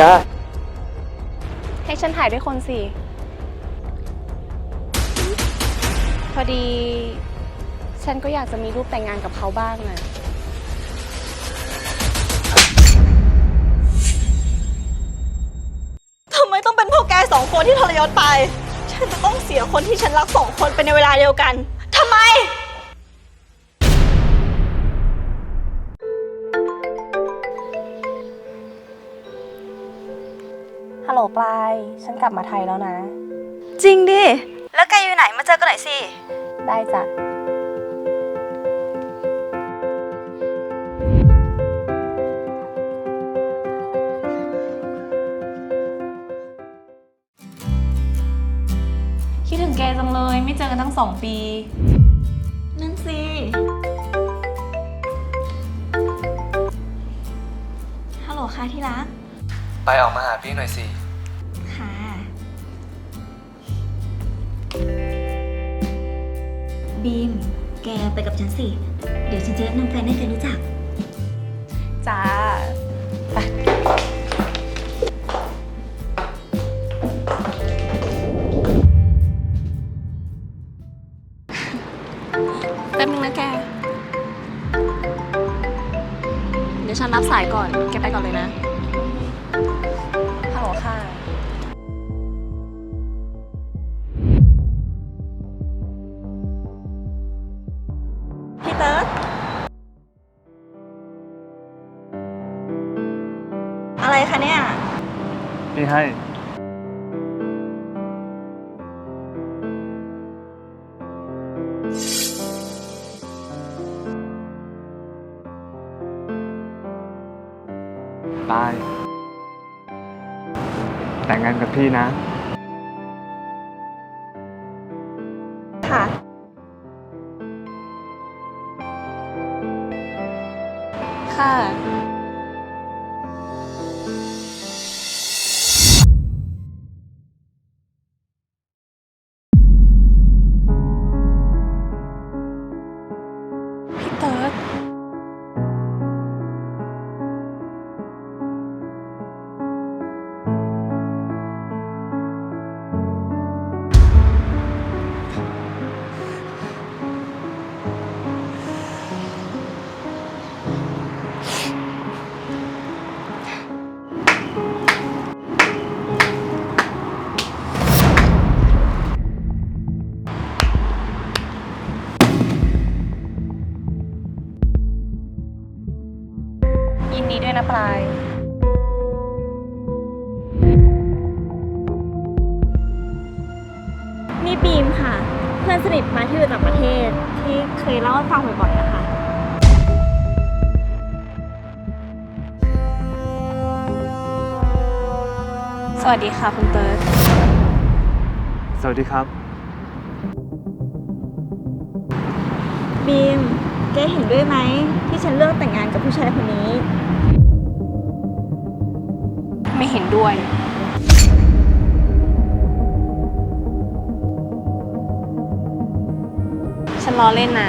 ยาให้ฉันถ่ายด้วยคนสิ พอดี ฉันก็อยากจะมีรูปแต่งงานกับเขาบ้างนะทำไมต้องเป็นพวกแกสองคนที่ทรยศไป ฉันจะต้องเสียคนที่ฉันรักสองคนไปในเวลาเดียวกัน ทำไม ปลาย ฉันกลับมาไทยแล้วนะ จริงดิ แล้วแกอยู่ไหนมาเจอกันหน่อยสิ ได้จ้ะ คิดถึงแกจังเลย ไม่เจอกันทั้งสองปี นั่นสิ ฮัลโหลค่ะที่รัก ไปออกมาหาพี่หน่อยสิ บีม แกไปกับฉันสิ เดี๋ยวฉันจะแนะนำแฟนให้แกรู้จัก จ้าไปแป๊บนึงนะแก เดี๋ยวฉันรับสายก่อน แกไปก่อนเลยนะ พี่ให้ ตาย แต่งงานกับพี่นะ พื่อนสนิทมาที่อยู่ต่างประเทศที่เคยเล่าให้ฟังบ่อยๆนะคะสวัสดีค่ะคุณเติร์ดสวัสดีครับ บีมแกเห็นด้วยไหมที่ฉันเลือกแต่งงานกับผู้ชายคนนี้ ไม่เห็นด้วย ฉันล้อเล่นนะ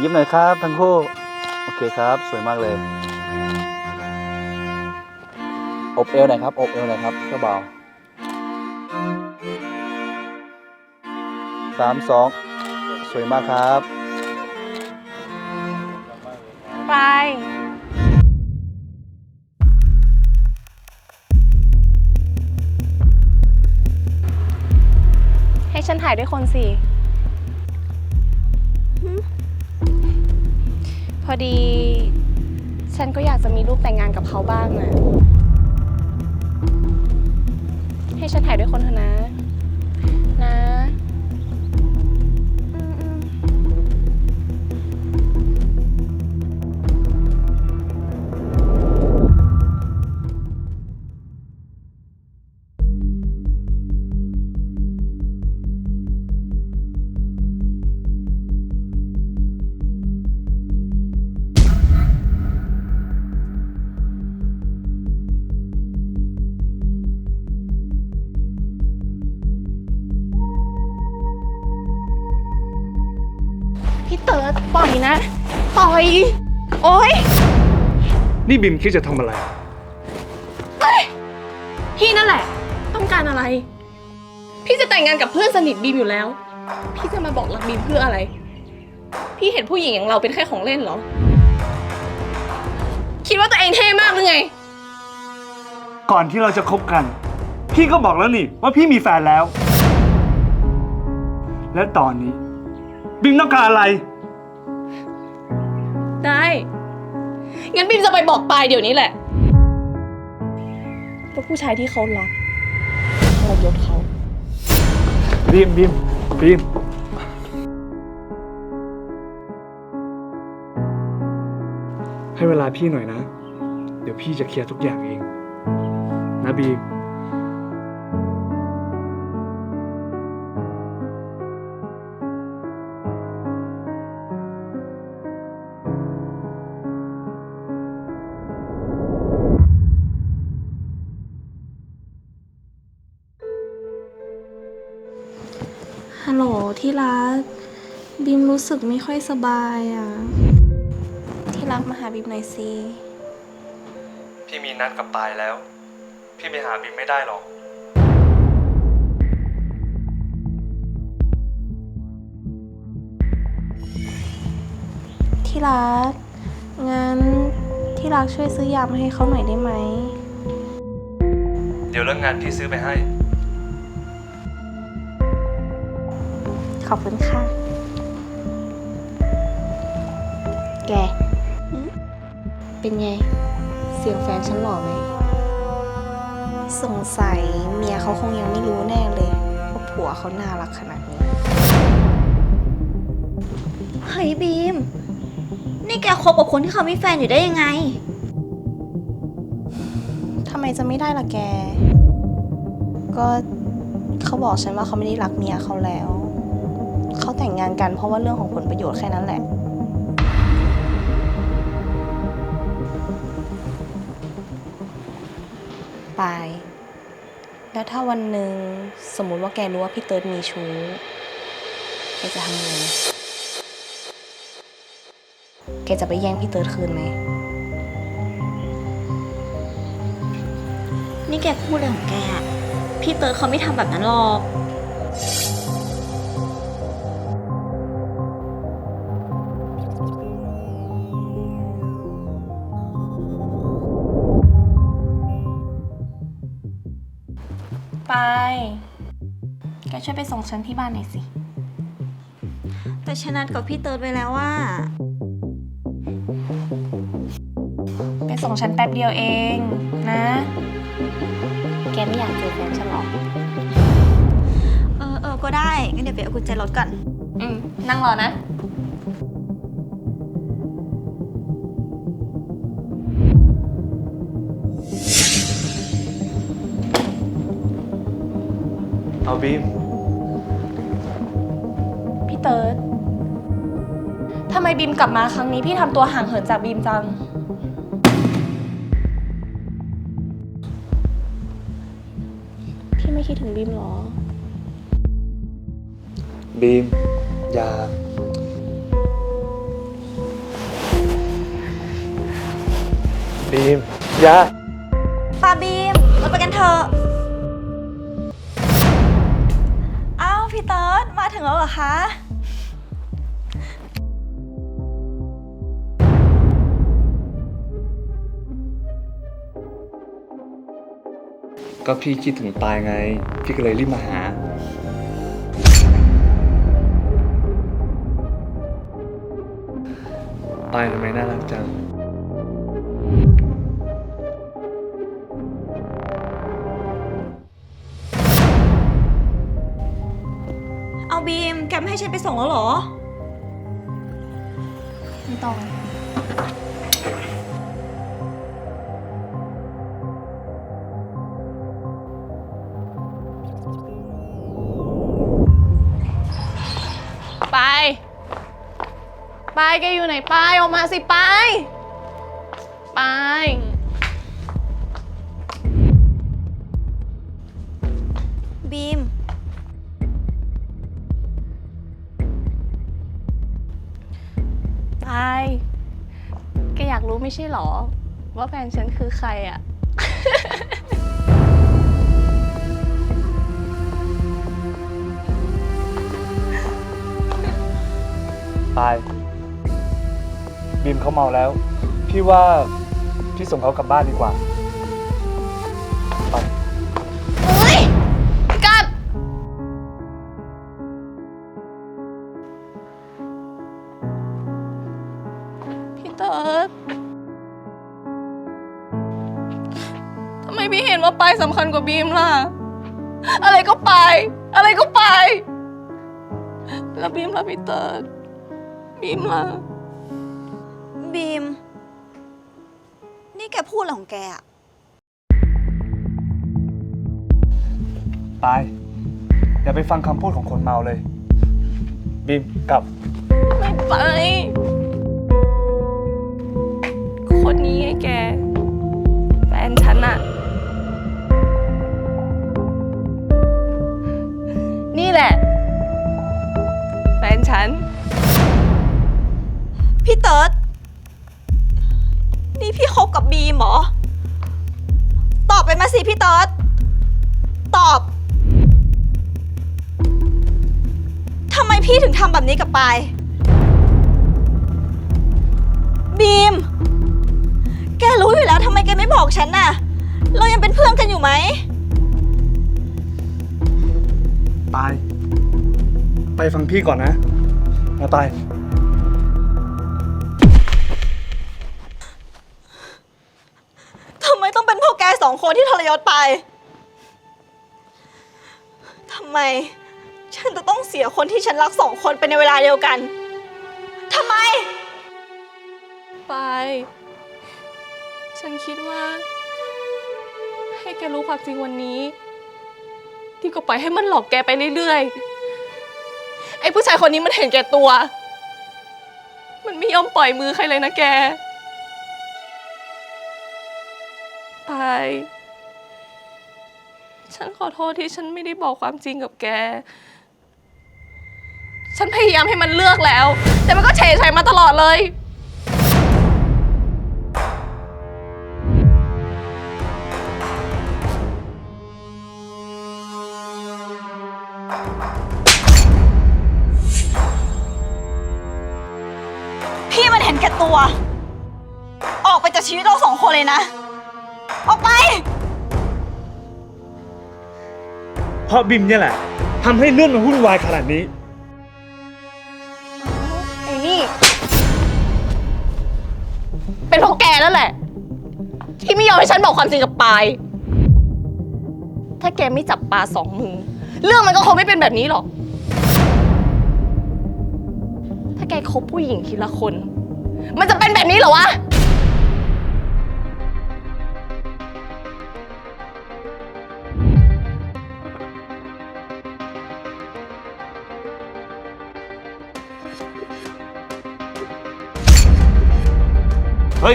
ยิ้มหน่อยครับทั้งคู่ โอเคครับ สวยมากเลย อบเอวหน่อยครับอบเอวหน่อยครับเจ้าบ่าวสามสองสวยมากครับ ป ให้ฉันถ่ายด้วยคนสิ พอดี ฉันก็อยากจะมีรูปแต่งงานกับเขาบ้างนะให้ฉันถ่ายด้วยคนเถอะนะ นะ ปล่อยนะ ปล่อย โอ๊ย นี่บิมคิดจะทำอะไรพี่นั่นแหละ ต้องการอะไร พี่จะแต่งงานกับเพื่อนสนิทบีมอยู่แล้ว พี่จะมาบอกรักบีมเพื่ออะไร พี่เห็นผู้หญิงอย่างเราเป็นแค่ของเล่นเหรอ คิดว่าตัวเองเท่มากหรือไง ก่อนที่เราจะคบกัน พี่ก็บอกแล้วนี่ว่าพี่มีแฟนแล้ว และตอนนี้ บิมต้องการอะไร ได้ งั้นบีมจะไปบอกปายเดี๋ยวนี้แหละว่าผู้ชายที่เขารักเรายศเขา บีมบีมบีมให้เวลาพี่หน่อยนะ เดี๋ยวพี่จะเคลียร์ทุกอย่างเอง นะบีม ฮัลโหลที่รักบีมรู้สึกไม่ค่อยสบายอะ ที่รักมาหาบีมหน่อยสิ พี่มีนัดกับปายแล้ว พี่ไปหาบิมไม่ได้หรอก ที่รัก งั้นที่รักช่วยซื้อยามาให้เขาหน่อยได้ไหม เดี๋ยวเลิกงานพี่ซื้อไปให้ อบคุณค่ะ แก เป็นไง เสียงแฟนฉันหล่อไหม สงสัยเมียเขาคงยังไม่รู้แน่เลยว่าผัวเขาน่ารักขนาดนี้ เฮ้ยบีม นี่แกคบกับคนที่เขามีแฟนอยู่ได้ยังไง ทำไมจะไม่ได้ล่ะแก ก็เขาบอกฉันว่าเขาไม่ได้รักเมียเขาแล้วเขา แต่งงานกันเพราะว่าเรื่องของผลประโยชน์แค่นั้นแหละ ปาย แล้วถ้าวันหนึ่งสมมุติว่าแกรู้ว่าพี่เติร์ดมีชู้ แกจะทำยังไง แกจะไปแย่งพี่เติร์ดคืนไหม นี่แกพูดอะไรของแกอะพี่เติร์ดเขาไม่ทำแบบนั้นหรอก แกช่วยไปส่งฉันที่บ้านหน่อยสิ แต่ฉันนัดกับพี่เติร์ดไว้แล้วว่า ไปส่งฉันแป๊บเดียวเองนะ แกไม่อยากเจอแฟนฉันหรอ เออเออก็ได้ งั้นเดี๋ยวไปเอากุญแจรถก่อน อืม นั่งรอนะ เอาบีมพี่ เติร์ดทำไมบีมกลับมาครั้งนี้พี่ทำตัวห่างเหินจากบีมจัง พี่ไม่คิดถึงบีมหรอ บีม อย่า บีม อย่าปาบีมเราไปกันเถอะ อ้าว พี่เติร์ดมาถึงแล้วเหรอคะ ก็พี่คิดถึงปายไง พี่ก็เลยรีบมาหา ปายทำไมน่ารักจัง เอาบีม แกไม่ให้ฉันไปส่งแล้วเหรอ ไม่ต้อง ไป ไปแกอยู่ไหนไปออกมาสิไป ไป บีม ไป แกอยากรู้ไม่ใช่หรอ ว่าแฟนฉันคือใครอะ ตาย บีมเขาเมาแล้ว พี่ว่าพี่ส่งเขากลับบ้านดีกว่า ไป เฮ้ยกัดพี่เติร์ดทำไมพี่เห็นว่าปายสำคัญกว่าบีมล่ะ อะไรก็ไปอะไรก็ไปแล้วบีมล่ะพี่เติร์ด บีมล่ะบีม นี่แกพูดอะไรของแกอะตายอย่าไปฟังคำพูดของคนเมาเลย บีมกลับ ไม่ไป คนนี้ไงแก แฟนฉันอะนี่แหละ แฟนฉัน พี่เติร์ดนี่พี่คบกับบีมเหรอ ตอบไปมาสิพี่เติร์ดตอบทำไมพี่ถึงทำแบบนี้กับปาย บีม แกรู้อยู่แล้วทำไมแกไม่บอกฉันน่ะ เรายังเป็นเพื่อนกันอยู่ไหม ตาย ไปฟังพี่ก่อนนะนะตาย สองคนที่ทรยศไปทำไม ฉันจะต้องเสียคนที่ฉันรักสองคนไปในเวลาเดียวกันทำไม ไป ฉันคิดว่า ให้แกรู้ความจริงวันนี้ ที่ก็ปล่อยให้มันหลอกแกไปเรื่อยๆ ไอ้ผู้ชายคนนี้มันเห็นแก่ตัว มันไม่ยอมปล่อยมือใครเลยนะแก ไปฉันขอโทษที่ฉันไม่ได้บอกความจริงกับแก ฉันพยายามให้มันเลือกแล้ว แต่มันก็เฉยๆมาตลอดเลย พี่มันเห็นแก่ตัว ออกไปจากชีวิตเราสองคนเลยนะ ออกไป เพราะบิมเนี่ยแหละทำให้เรื่องมันวุ่นวายขนาดนี้ ไอ้นี่ เป็นเพราะแกนั่นแหละ ที่ไม่ยอมให้ฉันบอกความจริงกับปาย ถ้าแกไม่จับปลาสองมือ เรื่องมันก็คงไม่เป็นแบบนี้หรอก ถ้าแกคบผู้หญิงทีละคน มันจะเป็นแบบนี้เหรอวะ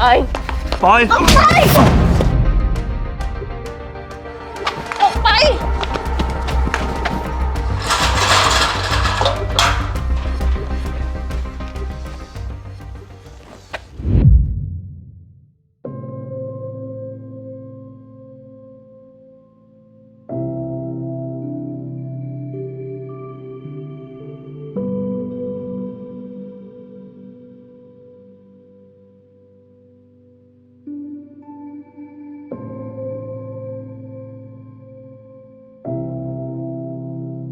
เฮ้ยไปปล่อยออกไป